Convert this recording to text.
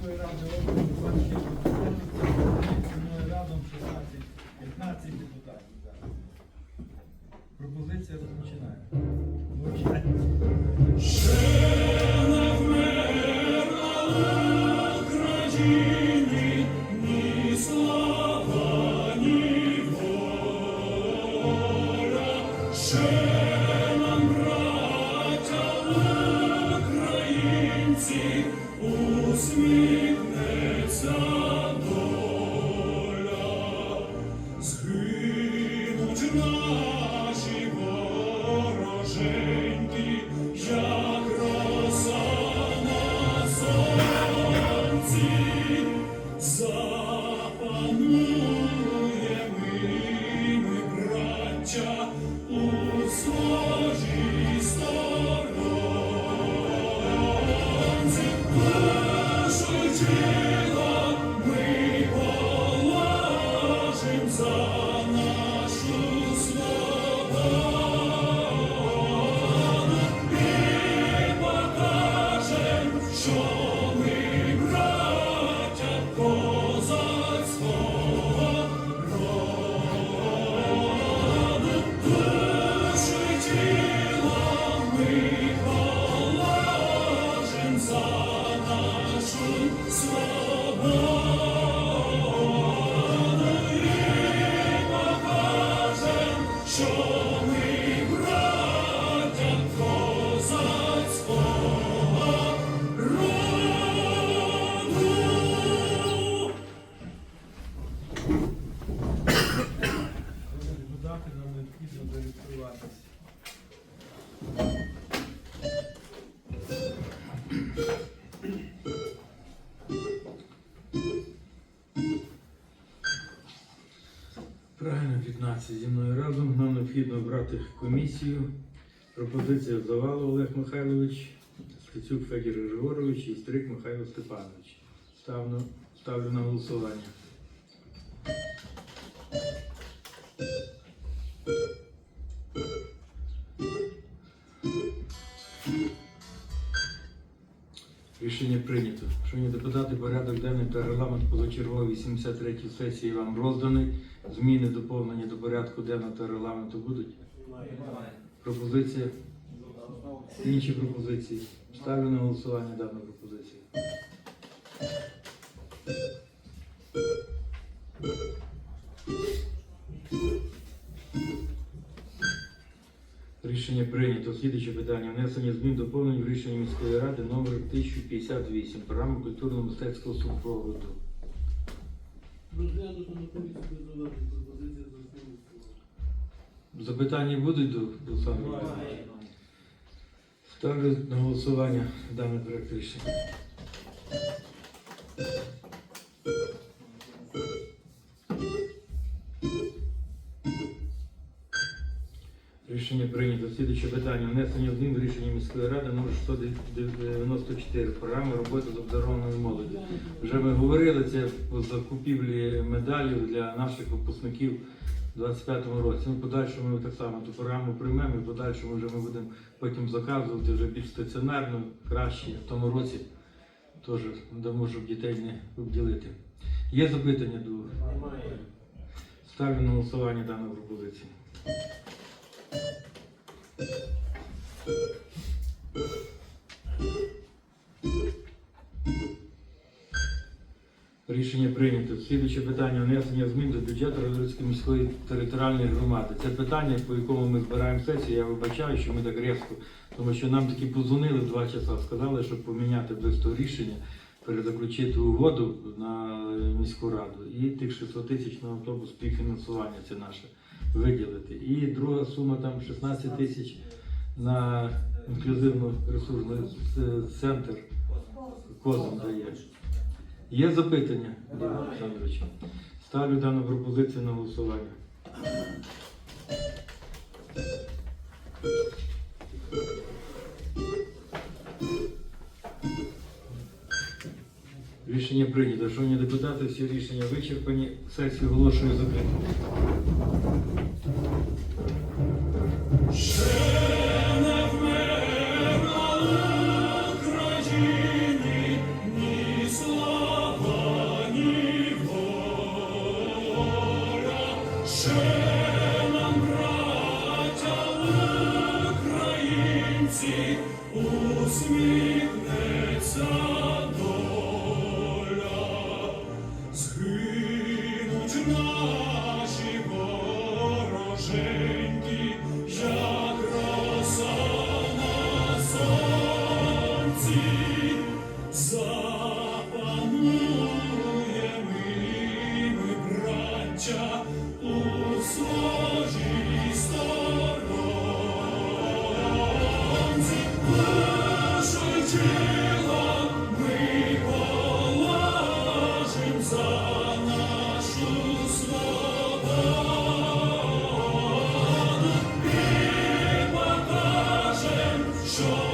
міської ради округу 26 мною разом 16, 15 депутатів. Пропозиція ще нам, браття українці, усміхнеться доля, згинуть що Правильно, 15 зі мною разом. Нам необхідно обрати комісію. Пропозиція Завалу Олег Михайлович, Стецюк Федір Григорович і Стрик Михайло Степанович. Ставлю, ставлю на голосування. Рішення прийнято. Шановні депутати, порядок денний та регламент позачергової 83-ї сесії вам розданий. Зміни, доповнення до порядку денного та регламенту будуть? Пропозиція? Інші пропозиції? Ставлю на голосування дану пропозицію. Рішення прийнято. Слідуюче питання. Внесення змін доповнень в рішення міської ради номер 1058. Програма культурно-мистецького супроводу. Розглянути на комісію задавати пропозиції за основу. Запитання будуть до Олександра? Ставлю на голосування даний проект рішення. Рішення прийнято. Слідуюче питання. Внесення змін в рішення міської ради номер 194. Програми роботи з обдарованою молоді. Вже ми говорили це по закупівлі медалів для наших випускників у 25-му році. Ну, подальшому ми так само ту програму приймемо і подальшому вже ми будемо потім заказувати вже більш стаціонарно, краще в тому році теж дамо, щоб дітей не обділити. Є запитання до ставлю на голосування даної пропозиції. Рішення прийнято. Слідуюче питання внесення змін до бюджету Розорської міської територіальної громади. Це питання, по якому ми збираємо сесію. Я вибачаю, що ми так різко, тому що нам таки позвонили в два часа, сказали, щоб поміняти просто рішення, перезаключити угоду на міську раду і тих 600 тисяч на автобус співфінансування це наше виділити. І друга сума там 16 тисяч на інклюзивно ресурсний е, центр козам дає. Є запитання, Олександрович? Ставлю дану пропозицію на голосування. Рішення прийнято. Шановні депутати, всі рішення вичерпані. Сесію оголошую закритою. серці усміхнеться доля, згинуть наші ворожі. joy.